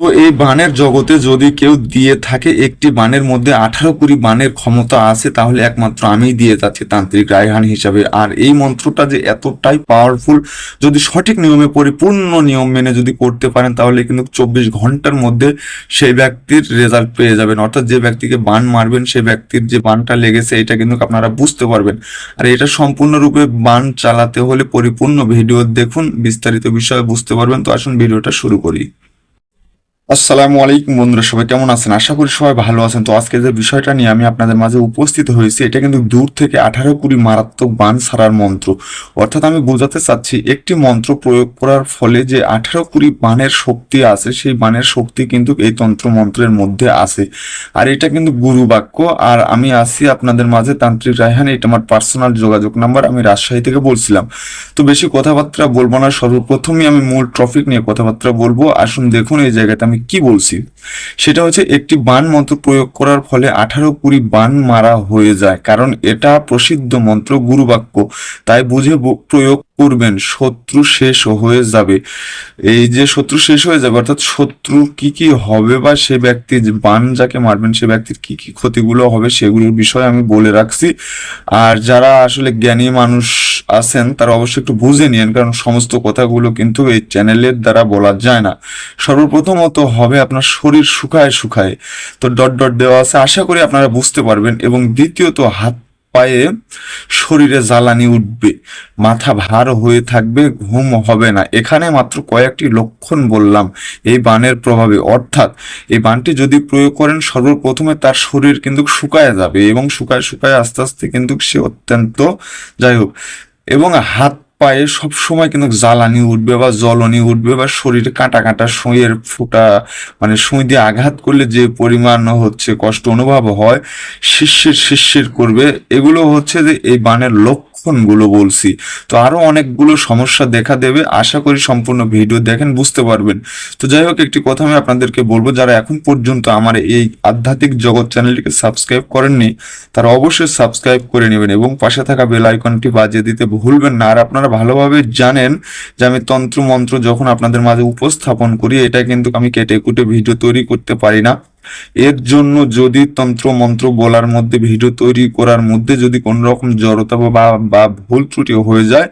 তো এই বানের জগতে যদি কেউ দিয়ে থাকে, একটি বানের মধ্যে আঠারো কুড়ি বানের ক্ষমতা আছে, তাহলে একমাত্র আমিই দিয়ে যাচ্ছি তান্ত্রিক রায়হান হিসাবে। আর এই মন্ত্রটা যে এতটাই পাওয়ারফুল যদি সঠিক নিয়মে, পরিপূর্ণ নিয়ম মেনে যদি করতে পারেন, তাহলে কিন্তু চব্বিশ ঘণ্টার মধ্যে সেই ব্যক্তির রেজাল্ট পেয়ে যাবেন। অর্থাৎ যে ব্যক্তিকে বান মারবেন সেই ব্যক্তির যে বানটা লেগেছে, এটা কিন্তু আপনারা বুঝতে পারবেন। আর এটা সম্পূর্ণরূপে বান চালাতে হলে পরিপূর্ণ ভিডিও দেখুন, বিস্তারিত বিষয়ে বুঝতে পারবেন। তো আসুন ভিডিওটা শুরু করি। আসসালামু আলাইকুম বন্ধুরা, সবাই কেমন আছেন? আশা করি সবাই ভালো আছেন। তো আজকে যে বিষয়টা নিয়ে আমি আপনাদের মাঝে উপস্থিত হয়েছি, এটা কিন্তু দূর থেকে আঠারো কুড়ি মারাত্মক বান ছাড়ার মন্ত্র। অর্থাৎ আমি বোঝাতে চাচ্ছি, একটি মন্ত্র প্রয়োগ করার ফলে যে আঠারো কুড়ি বানের শক্তি আছে, সেই বানের শক্তি কিন্তু এই তন্ত্র মন্ত্রের মধ্যে আছে। আর এটা কিন্তু গুরু বাক্য, আর আমি আছি আপনাদের মাঝে তান্ত্রিক রায়হান, এটা আমার পার্সোনাল যোগাযোগ নাম্বার, আমি রাজশাহী থেকে বলছিলাম। তো বেশি কথাবার্তা বলব না, সর্বপ্রথমই আমি মূল টপিক নিয়ে কথাবার্তা বলব। আসুন দেখুন এই জায়গাতে আমি কি বলছি? সেটা হচ্ছে একটি বান মন্ত্র প্রয়োগ করার ফলে আঠারো কুড়ি বান মারা হয়ে যায়। কারণ এটা প্রসিদ্ধ মন্ত্র, গুরুবাক্য। তাই বুঝে প্রয়োগ করবেন, শত্রু শেষ হয়ে যাবে। এই যে শত্রু শেষ হয়ে যাবে, অর্থাৎ শত্রু কি কি হবে বা সে ব্যক্তি বান যাকে মারবেন, সে ব্যক্তির কি কি ক্ষতিগুলো হবে সেগুলোর বিষয়ে আমি বলে রাখছি। আর যারা আসলে জ্ঞানী মানুষ আছেন, তারা অবশ্যই একটু বুঝে নিন কারণ সমস্ত কথাগুলো কিন্তু এই চ্যানেলের দ্বারা বলা যায় না। সর্বপ্রথমত হবে আপনার শরীর শুকায় শুকায়। তো ডট ডট দেওয়া আছে, আশা করি আপনারা বুঝতে পারবেন। এবং দ্বিতীয়ত, হাত পায়ে শরীরে জ্বালানি উঠবে, মাথা ভার হয়ে থাকবে, ঘুম হবে না। এখানে মাত্র কয়েকটি লক্ষণ বললাম এই বানের প্রভাবে। অর্থাৎ এই বানটি যদি প্রয়োগ করেন, সর্বপ্রথমে তার শরীর কিন্তু শুকায় যাবে এবং শুকায় শুকায় আস্তে আস্তে কিন্তু সে অত্যন্ত, যাই হোক, এবং হাত পায়ে সব সময় কিন্তু জ্বালানি উঠবে বা জ্বলনি উঠবে বা শরীরে কাঁটা কাঁটা সুঁইয়ের ফুটা মানে সুই দিয়ে আঘাত করলে যে পরিমাণ হচ্ছে, কষ্ট অনুভব হয় শিষ্যের শিষ্যের করবে। এগুলো হচ্ছে যে এই বানের লক্ষণগুলো বলছি। তো আরও অনেকগুলো সমস্যা দেখা দেবে। আশা করি সম্পূর্ণ ভিডিও দেখেন, বুঝতে পারবেন। তো যাই হোক, একটি কথা আমি আপনাদেরকে বলব, যারা এখন পর্যন্ত আমার এই আধ্যাত্মিক জগৎ চ্যানেলটিকে সাবস্ক্রাইব করেননি, তারা অবশ্যই সাবস্ক্রাইব করে নেবেন এবং পাশে থাকা বেল আইকনটি বাজিয়ে দিতে ভুলবেন না। আর আপনারা ভালোভাবে জানেন যে আমি তন্ত্র মন্ত্র যখন আপনাদের মাঝে উপস্থাপন করি, এটা কিন্তু আমি কেটে কুটে ভিডিও তৈরি করতে পারি না। এর জন্য যদি তন্ত্র মন্ত্র বলার মধ্যে, ভিডিও তৈরি করার মধ্যে যদি কোনো রকম জড়তা বা বা ভুল ত্রুটি হয়ে যায়,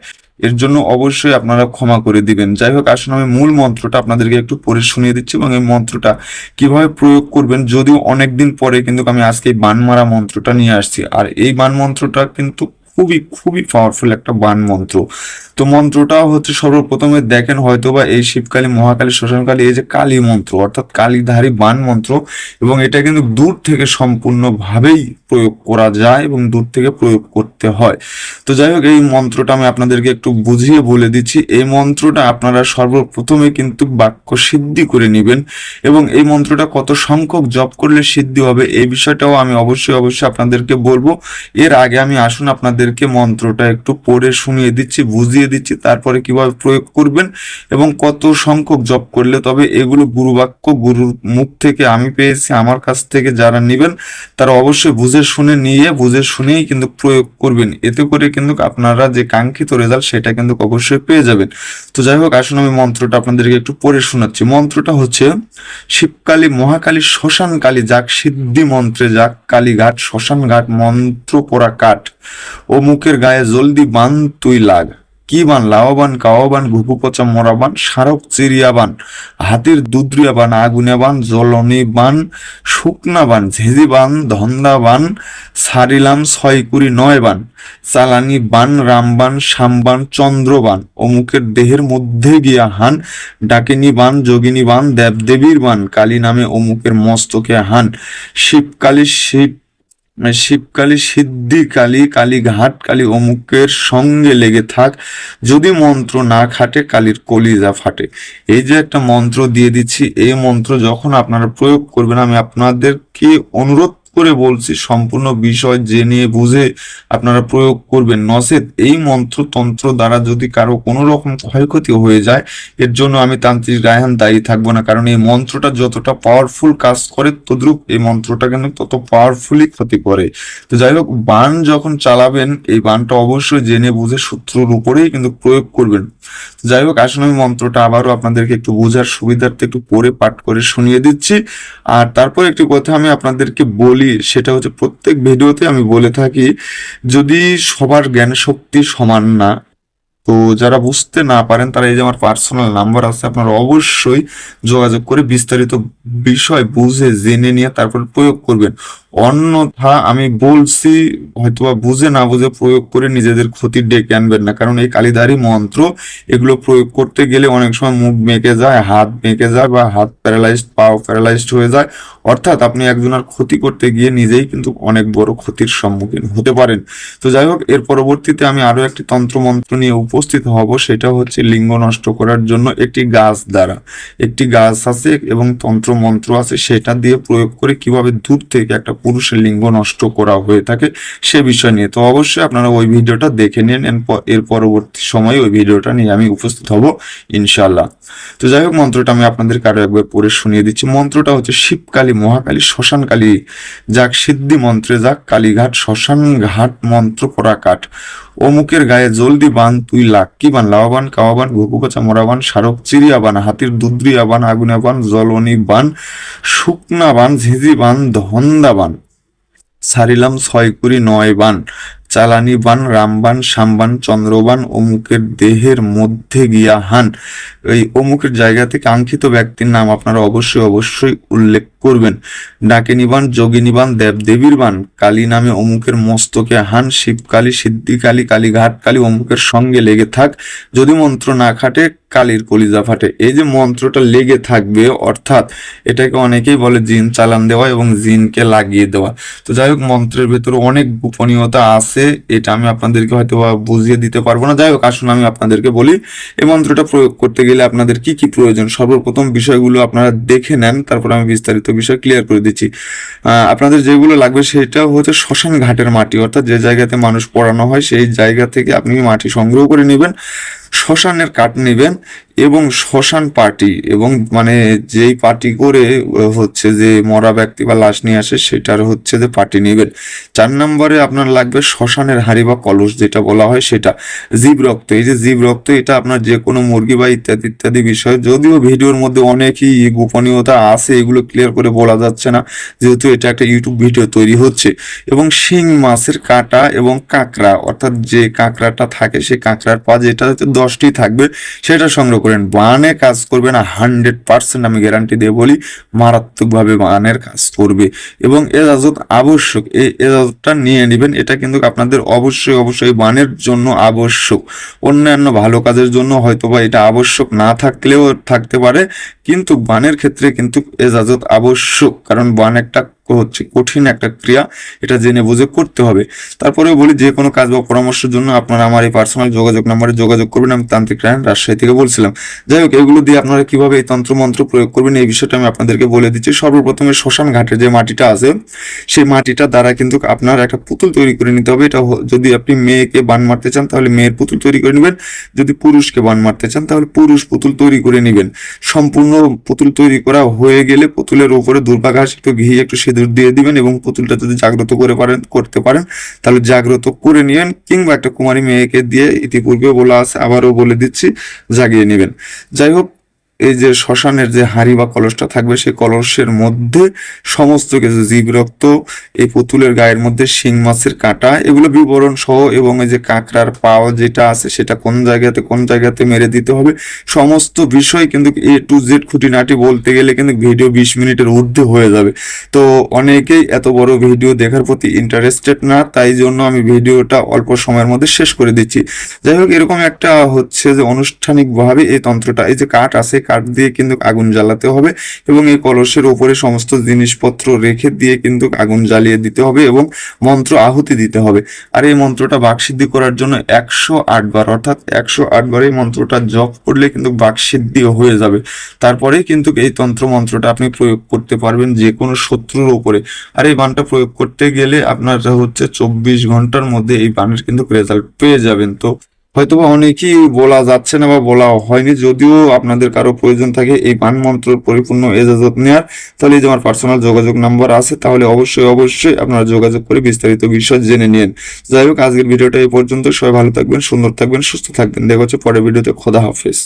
এর জন্য অবশ্যই আপনারা ক্ষমা করে দিবেন। যাই হোক, আসুন আমি মূল মন্ত্রটা আপনাদেরকে একটু পরে শুনিয়ে দিচ্ছি এবং এই মন্ত্রটা কীভাবে প্রয়োগ করবেন, যদিও অনেকদিন পরে কিন্তু আমি আজকে এই বান মারা মন্ত্রটা নিয়ে আসছি। আর এই বান মন্ত্রটা কিন্তু খুবই খুবই পাওয়ারফুল একটা বান মন্ত্র। তো মন্ত্রটা হচ্ছে সর্বপ্রথমে দেখেন হয়তো বা এই শিবকালী মহাকালী, শ্মশানকালী এই যে কালী মন্ত্র, অর্থাৎ কালীধারী বান মন্ত্র, এবং এটা কিন্তু দূর থেকে সম্পূর্ণভাবেই প্রয়োগ করা যায় এবং দূর থেকে প্রয়োগ করতে হয়। তো যাই হোক, এই মন্ত্রটা আমি আপনাদেরকে একটু বুঝিয়ে বলে দিচ্ছি। এই মন্ত্রটা আপনারা সর্বপ্রথমে কিন্তু বাক্য সিদ্ধি করে নেবেন এবং এই মন্ত্রটা কত সংখ্যক জপ করলে সিদ্ধি হবে এই বিষয়টাও আমি অবশ্যই অবশ্যই আপনাদেরকে বলব। এর আগে আমি আসুন আপনাদেরকে মন্ত্রটা একটু পড়ে শুনিয়ে দিচ্ছি, বুঝিয়ে দিচ্ছি, তারপরে কীভাবে প্রয়োগ করবেন এবং কত সংখ্যক জপ করলে তবে এগুলো গুরু বাক্য গুরুর মুখ থেকে আমি পেয়েছি, আমার কাছ থেকে যারা নেবেন, তারা অবশ্যই বুঝে শুনে নিয়ে, বুঝে শুনেই কিন্তু প্রয়োগ করবেন। এতে করে কিন্তু আপনারা যে কাঙ্ক্ষিত রেজাল্ট সেটা কিন্তু অবশ্যই পেয়ে যাবেন। তো যাই হোক আসুন আমি মন্ত্রটা আপনাদেরকে একটু পড়ে শোনাচ্ছি। মন্ত্রটা হচ্ছে শিবকালী মহাকালী শ্মশান কালী যাক সিদ্ধি মন্ত্রে যাক কালীঘাট শ্মশান ঘাট মন্ত্র পোড়া কাঠ ও মুখের গায়ে জলদি বান তুই লাগ। কি বান লাওবান কাওয়াবান ঘুঘু পচা মরাবান সারক চিরিয়াবান হাতির দুদ্রিয়াবান আগুনিয়াবান জলনি বান শুকনা বান, ঝেঁঝি বান, ধন্দা বান, সারিলাম ছয় কুড়ি নয় বান, চালানি বান রামবান শামবান চন্দ্রবান অমুকের দেহের মধ্যে গিয়া হান, ডাকিনী বান, যোগিনী বান, দেবদেবীর বান, কালী নামে অমুকের মস্তকে হান, শিবকালী শিব শিবকালী সিদ্ধি কালী কালী ঘাট কালী অমুকের সঙ্গে লেগে থাক। যদি মন্ত্র না খাটে, কালীর কলিজা ফাটে। এই যে একটা মন্ত্র দিয়ে দিচ্ছি, এই মন্ত্র যখন আপনারা প্রয়োগ করবেন, আমি আপনাদেরকে অনুরোধ করে বলছি, সম্পূর্ণ বিষয় জেনে বুঝে আপনারা প্রয়োগ করবেন। নসেত এই মন্ত্রতন্ত্র দ্বারা যদি কারও কোনো রকম ক্ষয়ক্ষতি হয়ে যায়, এর জন্য আমি তান্ত্রিক রায়হান দায়ী থাকব না, কারণ এই মন্ত্রটা যতটা পাওয়ারফুল কাজ করে, তদ্রুপ এই মন্ত্রটা কিন্তু তত পাওয়ারফুলি ক্ষতি করে। তো যাই হোক, বান যখন চালাবেন, এই বানটা অবশ্যই জেনে বুঝে সূত্রর উপরেই কিন্তু প্রয়োগ করবেন। যাই হোক, আসলে আমি মন্ত্রটা আবারও আপনাদেরকে একটু বোঝার সুবিধার্থে একটু পড়ে পাঠ করে শুনিয়ে দিচ্ছি। আর তারপর একটি কথা আমি আপনাদেরকে বলি, সেটা হচ্ছে প্রত্যেক ভিডিওতে আমি বলে থাকি, যদি সবার জ্ঞান শক্তি সমান না, তো যারা বুঝতে না পারেন, তারা এই যে আমার পার্সোনাল নাম্বার আছে, আপনারা অবশ্যই যোগাযোগ করে বিস্তারিত বিষয় বুঝে, জেনে নিয়ে তারপর প্রয়োগ করবেন। অন্যথা আমি বলছি, হয়তোবা বুঝে না বুঝে প্রয়োগ করে নিজেদের ক্ষতি ডেকে আনবেন না। কারণ এই কালিদারি মন্ত্র, এগুলো প্রয়োগ করতে গেলে অনেক সময় মুখ বেঁকে যায়, হাত বেঁকে যায় বা হাত প্যারালাইজড পাও প্যারালাইজড হয়ে যায়। অর্থাৎ আপনি একজনের ক্ষতি করতে গিয়ে নিজেই কিন্তু অনেক বড় ক্ষতির সম্মুখীন হতে পারেন। তো যাই হোক, এর পরবর্তীতে আমি আরও একটি তন্ত্রমন্ত্র নিয়ে উপস্থিত হব। সেটা হচ্ছে লিঙ্গ নষ্ট করার জন্য একটি গাছ দ্বারা। একটি গাছ আছে এবং তন্ত্র মন্ত্র আছে, সেটা দিয়ে প্রয়োগ করে কীভাবে দূর থেকে একটা পুরুষের লিঙ্গ নষ্ট করা হয়ে থাকে সে বিষয় নিয়ে। তো অবশ্যই আপনারা ওই ভিডিওটা দেখে নিন এর পরবর্তী সময়ে ওই ভিডিওটা নিয়ে আমি উপস্থিত হব ইনশাল্লাহ তো যাই হোক, মন্ত্রটা আমি আপনাদেরকে আরও একবার পড়ে শুনিয়ে দিচ্ছি। মন্ত্রটা হচ্ছে শিবকালী মহাকালী শ্মশানকালী যাক, সিদ্ধি মন্ত্রে যাক, কালীঘাট শ্মশান ঘাট মন্ত্র পরা কাঠ। অমুকের গায়ে জলদি বান, তুই লাক্কি বান লাওয়াবান কাওয়াবান ঘুকুকচা মোরাবান, সারক চিরিয়া বান, হাতির দুদ্রিয়া বান, আগুনা বান, জলনি বান, শুকনা বান, ঝিঝি বান, ধন্দা বান। সারিলাম ছয় কুড়ি নয় বান, চালানি বান রামবান সামবান চন্দ্রবান অমুকের দেহের মধ্যে গিয়া হান। এই অমুকের জায়গা থেকে কাঙ্ক্ষিত ব্যক্তির নাম আপনারা অবশ্যই অবশ্যই উল্লেখ করবেন। ডাকিনী বান, যোগিনী বান, দেবদেবীর বান, কালী নামে অমুকের মস্তকে হান, শিবকালী, সিদ্ধিকালী কালীঘাট কালী অমুকের সঙ্গে লেগে থাক। যদি মন্ত্র না খাটে কালীর কলিজা ফাটে। এই যে মন্ত্রটা লেগে থাকবে, অর্থাৎ এটাকে অনেকেই বলে জিন চালান দেওয়া এবং জিনকে লাগিয়ে দেওয়া। তো যাই হোক, মন্ত্রের ভেতরে অনেক গোপনীয়তা আছে, এটা আমি আপনাদেরকে হয়তো বুঝিয়ে দিতে পারব না। যাই হোক, আসুন আমি আপনাদেরকে বলি, এই মন্ত্রটা প্রয়োগ করতে গেলে আপনাদের কি কি প্রয়োজন? সর্বপ্রথম বিষয়গুলো আপনারা দেখে নেন, তারপর আমি বিস্তারিত বিষয় ক্লিয়ার করে দিচ্ছি। আপনাদের যেগুলো লাগবে, সেটা হচ্ছে শ্মশান ঘাটের মাটি, অর্থাৎ যে জায়গাতে মানুষ পড়ানো হয়, সেই জায়গা থেকে আপনি মাটি সংগ্রহ করে নেবেন। শ্মশানের কাঠ নেবেন এবং শ্মশান পার্টি এবং মানে যেই পার্টি করে হচ্ছে যে মরা ব্যক্তি বা লাশ নিয়ে আসে, সেটার হচ্ছে যে পার্টি নেবেন। চার নম্বরে আপনার লাগবে শ্মশানের হাঁড়ি বা কলস, যেটা বলা হয় সেটা। জীব রক্ত, এই যে জীব রক্ত, এটা আপনার যে কোনো মুরগি বা ইত্যাদি ইত্যাদি বিষয় যদিও ভিডিওর মধ্যে অনেকই গোপনীয়তা আছে, এগুলো ক্লিয়ার করে বলা যাচ্ছে না, যেহেতু এটা একটা ইউটিউব ভিডিও তৈরি হচ্ছে। এবং শিং মাছের কাঁটা এবং কাঁকড়া, অর্থাৎ যে কাঁকড়াটা থাকে, সেই কাঁকড়ার পা যেটা হচ্ছে দশটি থাকবে, সেটা সংগ্রহ করেন। বানে কাজ করবে না হান্ড্রেড পার্সেন্ট আমি গ্যারান্টি দিয়ে বলি, মারাত্মকভাবে বানের কাজ করবে। এবং এজাজত আবশ্যক, এই এজাজতটা নিয়ে নেবেন, এটা কিন্তু আপনাদের অবশ্যই অবশ্যই বানের জন্য আবশ্যক। অন্যান্য ভালো কাজের জন্য হয়তোবা এটা আবশ্যক না থাকলেও থাকতে পারে, কিন্তু বানের ক্ষেত্রে কিন্তু এজাজত আবশ্যক, কারণ বান একটা হচ্ছে কঠিন একটা ক্রিয়া, এটা জেনে বুঝে করতে হবে। তারপরে বলি, যে কোনো কাজ বা পরামর্শের জন্য আপনারা আমার এই পার্সোনাল যোগাযোগ নাম্বারে যোগাযোগ করবেন, আমি তান্ত্রিক রায়ন রাজশাহী থেকে বলছিলাম। যাই হোক, এগুলো দিয়ে আপনারা কীভাবে এই তন্ত্র মন্ত্র প্রয়োগ করবেন, এই বিষয়টা আমি আপনাদেরকে বলে দিচ্ছি। সর্বপ্রথমে শ্মশান ঘাটের যে মাটিটা আছে, সেই মাটিটা দ্বারা কিন্তু আপনার একটা পুতুল তৈরি করে নিতে হবে। এটা যদি আপনি মেয়েকে বান মারতে চান, তাহলে মেয়ের পুতুল তৈরি করে নেবেন। যদি পুরুষকে বান মারতে চান, তাহলে পুরুষ পুতুল তৈরি করে নেবেন। সম্পূর্ণ পুতুল তৈরি করা হয়ে গেলে পুতুলের উপরে দুর্বাঘাস একটু ঘি, একটু দিয়ে দিবেন এবং পুতুলটা যদি জাগ্রত করে পারেন, করতে পারেন, তাহলে জাগ্রত করে নিবেন কিংবা একটা কুমারী মেয়েকে দিয়ে ইতিপূর্বে বলা আছে, আবারও বলে দিচ্ছি, জাগিয়ে নেবেন। যাই হোক এই যে শ্মশানের যে হাঁড়ি বা কলসটা থাকবে, সেই কলসের মধ্যে সমস্ত কিছু জীব রক্ত এই পুতুলের গায়ের মধ্যে শিং মাছের কাঁটা, এগুলো বিবরণ সহ এবং এই যে কাঁকড়ার পাও যেটা আছে, সেটা কোন জায়গাতে কোন জায়গাতে মেরে দিতে হবে, সমস্ত বিষয় কিন্তু এ টু জেড খুঁটিনাটি বলতে গেলে কিন্তু ভিডিও বিশ মিনিটের ঊর্ধ্বে হয়ে যাবে। তো অনেকেই এত বড় ভিডিও দেখার প্রতি ইন্টারেস্টেড না, তাই জন্য আমি ভিডিওটা অল্প সময়ের মধ্যে শেষ করে দিচ্ছি। যাই হোক, এরকম একটা হচ্ছে যে আনুষ্ঠানিকভাবে এই তন্ত্রটা, এই যে কাঠ আছে কাঠ দিয়ে কিন্তু আগুন জ্বালাতে হবে এবং এই কলসের উপরে সমস্ত জিনিসপত্র রেখে দিয়ে কিন্তু আগুন জ্বালিয়ে দিতে হবে এবং মন্ত্র আহুতি দিতে হবে। আর এই মন্ত্রটা বাকসিদ্ধি করার জন্য একশো বার, অর্থাৎ একশো বার এই মন্ত্রটা জপ করলে কিন্তু বাকসিদ্ধি হয়ে যাবে। তারপরেই কিন্তু এই তন্ত্র মন্ত্রটা আপনি প্রয়োগ করতে পারবেন যে কোনো শত্রুর উপরে। আর এই বানটা প্রয়োগ করতে গেলে আপনার হচ্ছে চব্বিশ ঘণ্টার মধ্যে এই বানের কিন্তু রেজাল্ট পেয়ে যাবেন। তো হয়তোবা অনেকেই বলা যাচ্ছে না বা বলা হয়নি, যদিও আপনাদের কারও প্রয়োজন থাকে এই পান মন্ত্র পরিপূর্ণ এজাজত নেওয়ার তাহলে এই যে আমার পার্সোনাল যোগাযোগ নাম্বার আছে, তাহলে অবশ্যই অবশ্যই আপনারা যোগাযোগ করে বিস্তারিত বিষয় জেনে নিন। যাই হোক, আজকের ভিডিওটা এই পর্যন্ত, সবাই ভালো থাকবেন, সুন্দর থাকবেন, সুস্থ থাকবেন। দেখা হচ্ছে পরের ভিডিওতে, খোদা হাফেজ।